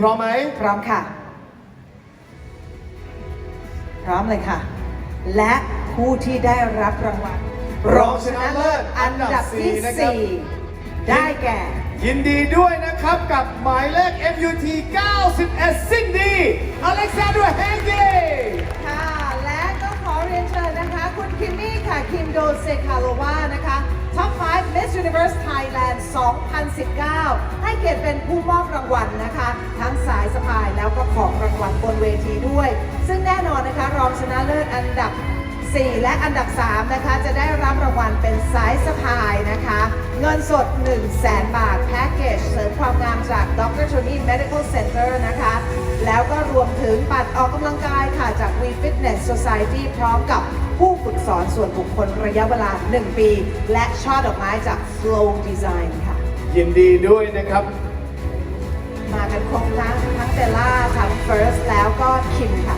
พร้อมไหม พร้อมค่ะ พร้อมเลยค่ะ และผู้ที่ได้รับรางวัลรองชนะเลิศอัอันนดัดับบสี่ที่นะครับสี่ได้แก่ ยินดีด้วยนะครับกับหมายเลข MUT 91 ซิ่งดีอเล็กซ 5 Miss Universe Thailand 2019 ให้เกียรติเป็นผู้มอบรางวัลนะคะ ทั้งสายสะพายแล้วก็ของรางวัลบนเวทีด้วย ซึ่งแน่นอนนะคะรองชนะเลิศอันดับ 4 และอันดับ 3 นะคะ จะได้รับรางวัลเป็นสายสะพายนะคะ เงินสด 1 0 0 0 0แบาท แพ็กเกจเสริมความงามจาก Dr. Tony Medical Center นะคะ แล้วก็รวมถึงบัตรออกกำลังกายค่ะจาก We Fitness Society พร้อมกับ ผู้ฝึกสอนส่วนบุคคลระยะเวลา 1 ปี และช่อดอกไม้จาก Flow Design ค่ะ ยินดีด้วยนะครับ มากันครบทั้งทั้งเบลล่าทั้ง First แล้วก็คิมค่ะ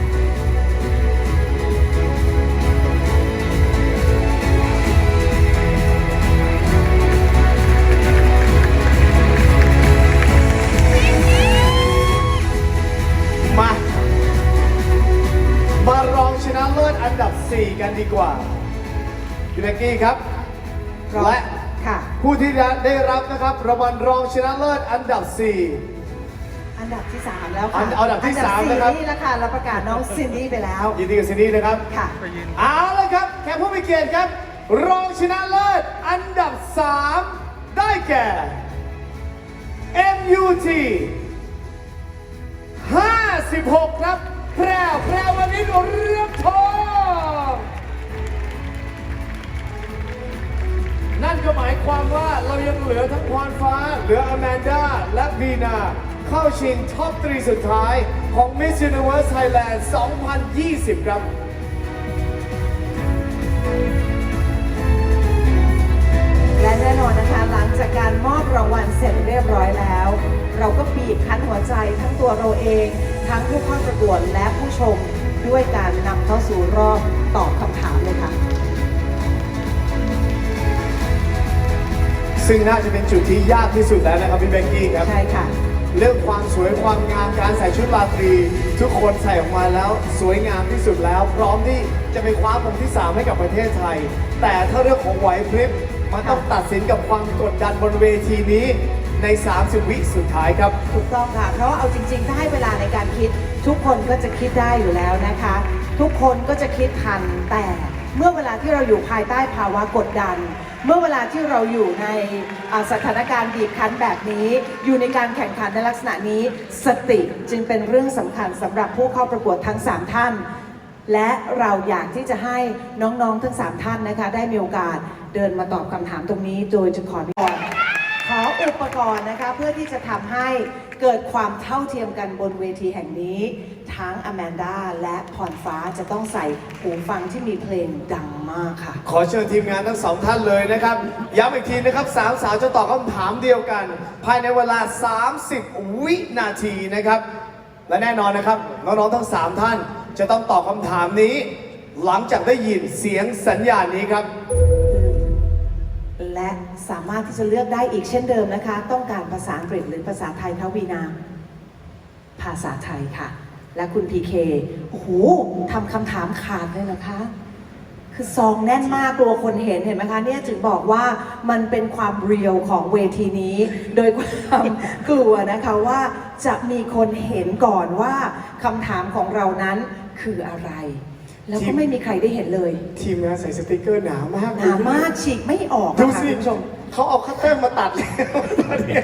เบกกี้ครับ และค่ะ ผู้ที่ได้รับนะครับรางวัลรองชนะเลิศอันดับ 4 อันดับที่ 3 แล้วอัค่ะนอันดับที่สามอันะครับ นี่แหละค่ะเราประกาศน้องซินดี้ไปแล้ว ยินดีกับซินดี้นะครับ ค่ะ เอาละครับ แขกผู้มีเกียรติครับ รองชนะเลิศอันดับ 3 ได้แก่ MUT 56 ครับ แพรวแพรววันนี้เรื่องทอง นั่นก็หมายความว่าเรายังเหลือทั้งพรฟ้า เหลืออแมนดาและวีนา เข้าชิงท็อปทรีสุดท้ายของ Miss Universe Thailand 2020 ครับและแน่นอนนะคะหลังจากการมอบรางวัลเสร็จเรียบร้อยแล้ว เราก็บีบคั้นหัวใจทั้งตัวเราเอง ทั้งผู้เข้าประกวดและผู้ชมด้วยการนำเข้าสู่รอบตอบคำถามเลยค่ะ ซึ่งน่าจะเป็นจุดที่ยากที่สุดแล้วนะครับพี่เบกกี้ครับใช่ค่ะ เรื่องความสวยความงามการใส่ชุดราตรี ทุกคนใส่ออกมาแล้วสวยงามที่สุดแล้ว พร้อมที่จะไปคว้ามงที่ 3 ให้กับประเทศไทย แต่ถ้าเรื่องของไหวพริบมันต้องตัดสินกับความกดดันบนเวทีนี้ใน 30 วิสุดท้ายครับ ถูกต้องค่ะ เพราะว่าเอาจริงๆ ถ้าให้เวลาในการคิด ทุกคนก็จะคิดได้อยู่แล้วนะคะ ทุกคนก็จะคิดทันแต่เมื่อเวลาที่เราอยู่ภายใต้ภาวะกดดัน เมื่อเวลาที่เราอยู่ในสถานการณ์บีบคั้นแบบนี้ อยู่ในการแข่งขันในลักษณะนี้ สติจึงเป็นเรื่องสำคัญสำหรับผู้เข้าประกวดทั้ง 3 ท่าน และเราอยากที่จะให้น้องๆทั้ง 3 ท่านนะคะ ได้มีโอกาสเดินมาตอบคำถามตรงนี้ โดยจะขออนุญาตขออุปกรณ์นะคะเพื่อที่จะทำให้เกิดความเท่าเทียมกันบนเวทีแห่งนี้ ทั้งอแมนดาและพรฟ้าจะต้องใส่หูฟังที่มีเพลงดัง มากค่ะ ขอเชิญทีมงานทั้งสองท่านเลยนะครับ ย้ำอีกทีนะครับสามสาวจะตอบคำถามเดียวกัน ภายในเวลา 30 วินาทีนะครับ และแน่นอนนะครับ น้องๆทั้ง 3 ท่านจะต้องตอบคำถามนี้ หลังจากได้ยินเสียงสัญญาณนี้ครับ และสามารถที่จะเลือกได้อีกเช่นเดิมนะคะ ต้องการภาษาอังกฤษหรือภาษาไทยคะวีนาภาษาไทยค่ะ และคุณพีเคโอ้โหทำคำถามขาดเลยเหรอคะ คือซองแน่นมากกลัวคนเห็นเห็นไหมคะเนี่ยจึงบอกว่ามันเป็นความเรียลของเวทีนี้ โดยความกลัวนะคะว่าจะมีคนเห็นก่อนว่าคำถามของเรานั้นคืออะไร แล้วก็ไม่มีใครได้เห็นเลยทีมงานใส่สติกเกอร์หนามากหนามากฉีกไม่ออกดูนะคะสิคุณผู้ชมเขาเอาคัตเตอร์มาตัดแล้วตอนนี้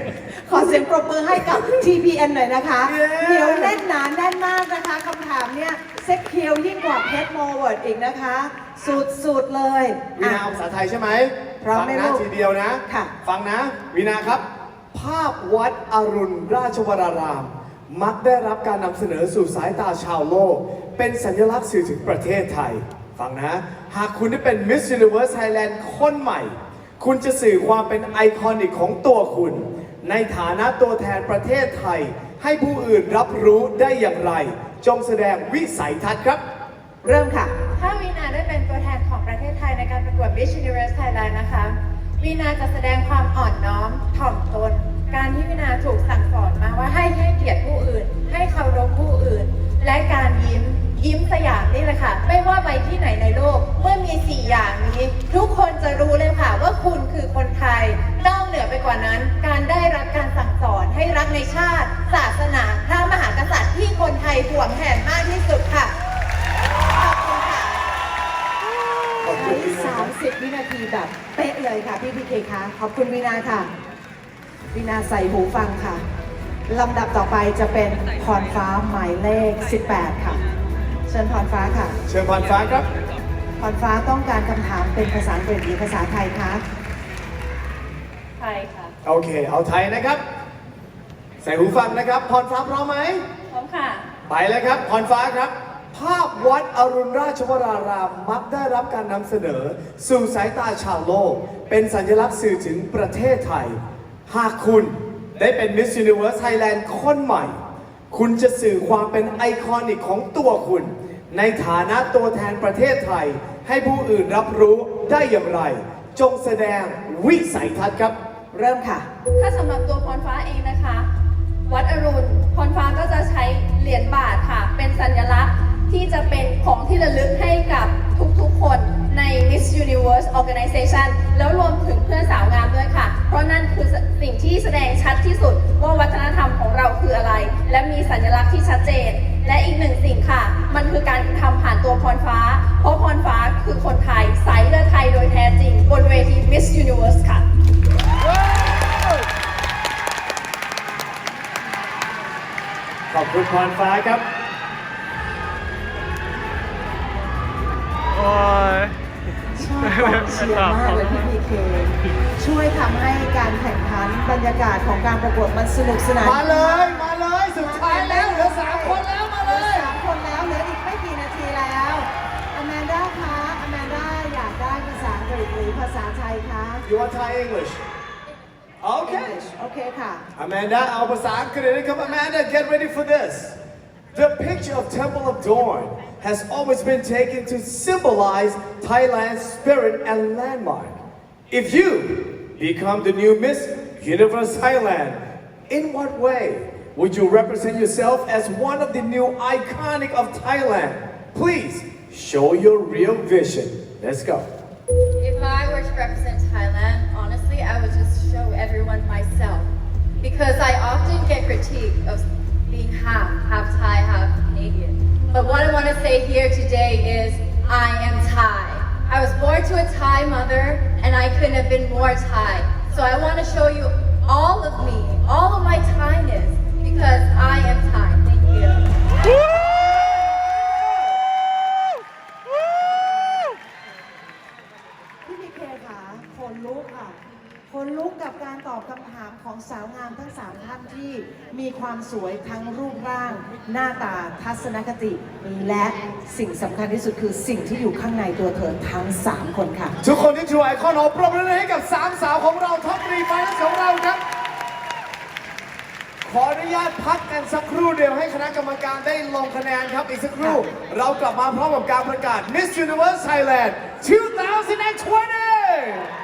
ขอเสียงปรบมือให้กับ TPN หน่อยนะคะเย้เหนียวแน่นหนาแน่นมากนะคะคำถามเนี่ยเซ็กเคียวยิ่งกว่าเพชรโมเวิร์ดอีกนะคะ สุดๆเลยวินาอะเอาภาษาไทยใช่ไหมพร้อมฟัไหมนะลูกทีเดียวนะ ค่ะ ฟังนะวินาครับ ภาพวัดอรุณราชวราราม มักได้รับการนำเสนอสู่สายตาชาวโลก เป็นสัญลักษณ์สื่อถึงประเทศไทย ฟังนะ หากคุณได้เป็น Miss Universe Thailand คนใหม่ คุณจะสื่อความเป็นไอคอนิกของตัวคุณ ในฐานะตัวแทนประเทศไทย ให้ผู้อื่นรับรู้ได้อย่างไร จงแสดงวิสัยทัศน์ครับ เริ่มค่ะ ถ้าวีนาได้เป็นตัวแทนของประเทศไทยในการประกวด Miss Universe Thailand นะคะวีนาจะแสดงความอ่อนน้อมถ่อมตน การที่วินาถูกสั่งสอนมาว่าให้ให้เกียรติผู้อื่น ให้เคารพผู้อื่น และการยิ้มยิ้มสยามนี่แหละค่ะ ไม่ว่าไปที่ไหนในโลก เมื่อมีสี่อย่างนี้ ทุกคนจะรู้เลยค่ะว่าคุณคือคนไทย นอกเหนือไปกว่านั้น การได้รับการสั่งสอนให้รักในชาติ ศาสนา แบบเป๊ะเลยค่ะพี่พีเคคะขอบคุณวีนาค่ะวีนาใส่หูฟังค่ะลำดับต่อไปจะเป็นพรฟ้าหมายเลข 18 ค่ะ เชิญพรฟ้าค่ะ เชิญพรฟ้าครับพรฟ้าต้องการคำถามเป็นภาษาอังกฤษหรือภาษาไทยคะไทยค่ะ โอเค เอาไทยนะครับ ใส่หูฟังนะครับ พรฟ้าพร้อมไหมพร้อมค่ะ ไปแล้วครับ พรฟ้าครับ ภาพวัดอรุณราชวรารามมักได้รับการนำเสนอ สู่สายตาชาวโลก เป็นสัญลักษณ์สื่อถึงประเทศไทย หากคุณได้เป็น Miss Universe Thailand คนใหม่ คุณจะสื่อความเป็นไอคอนิกของตัวคุณ ในฐานะตัวแทนประเทศไทย ให้ผู้อื่นรับรู้ได้อย่างไร จงแสดงวิสัยทัศน์ครับ เริ่มค่ะ ถ้าสำหรับตัวพรฟ้าเองนะคะ วัดอรุณพรฟ้าก็จะใช้เหรียญบาทค่ะ เป็นสัญลักษณ์ ของที่ระลึกให้กับทุกๆคนใน Miss Universe Organization แล้วรวมถึงเพื่อนสาวงามด้วยค่ะ เพราะนั่นคือสิ่งที่แสดงชัดที่สุดว่าวัฒนธรรมของเราคืออะไร และมีสัญลักษณ์ที่ชัดเจน และอีกหนึ่งสิ่งค่ะ มันคือการทำผ่านตัวพรฟ้า เพราะพรฟ้าคือคนไทยสายเลือดไทยโดยแท้จริง บนเวที Miss Universe ค่ะขอบคุณพรฟ้าครับ ชอบความเชียร์มากเลยพี่พีเคช่วยทำให้การแข่งขันบรรยากาศของการประกวดมันสนุกสนานมาเลย มาเลยสุดท้ายแล้วเหลือสามคนแล้วมาเลย สามคนแล้วเหลืออีกไม่กี่นาทีแล้วอแมนด้าคะอแมนด้าอยากได้ภาษาอังกฤษหรือภาษาไทยคะ You want Thai English? Okay. English โอเคค่ะ Amanda, เอาภาษาอังกฤษนะครับ Amanda, get ready for this. The picture of Temple of Dawn has always been taken to symbolize Thailand's spirit and landmark. If you become the new Miss Universe Thailand, in what way would you represent yourself as one of the new iconic of Thailand? Please show your real vision. Let's go. If I were to represent Thailand, honestly, I would just show everyone myself. Because I often say here today is I am Thai. I was born to a Thai mother and I couldn't have been more Thai. So I want to show you all of me, all of my Thainess, because I am Thai. Thank you. พี่พีเคค่ะคนลุกค่ะ คนลุกกับการตอบคำถามของสาวงามทั้งสามท่านที่มีความสวยทั้งรูปร่าง หน้าตาทัศนคติ และสิ่งสำคัญที่สุดคือสิ่งที่อยู่ข้างในตัวเธอทั้ง 3 คนค่ะ ทุกคนที่ชูไอคอนของปรบมือให้กับสามสาวของเราท็อปรีไฟนอลของเราครับ ขออนุญาตพักกันสักครู่เดียวให้คณะกรรมการได้ลงคะแนนครับอีกสักครู่ เรากลับมาพร้อมกับการประกาศ Miss Universe Thailand 2020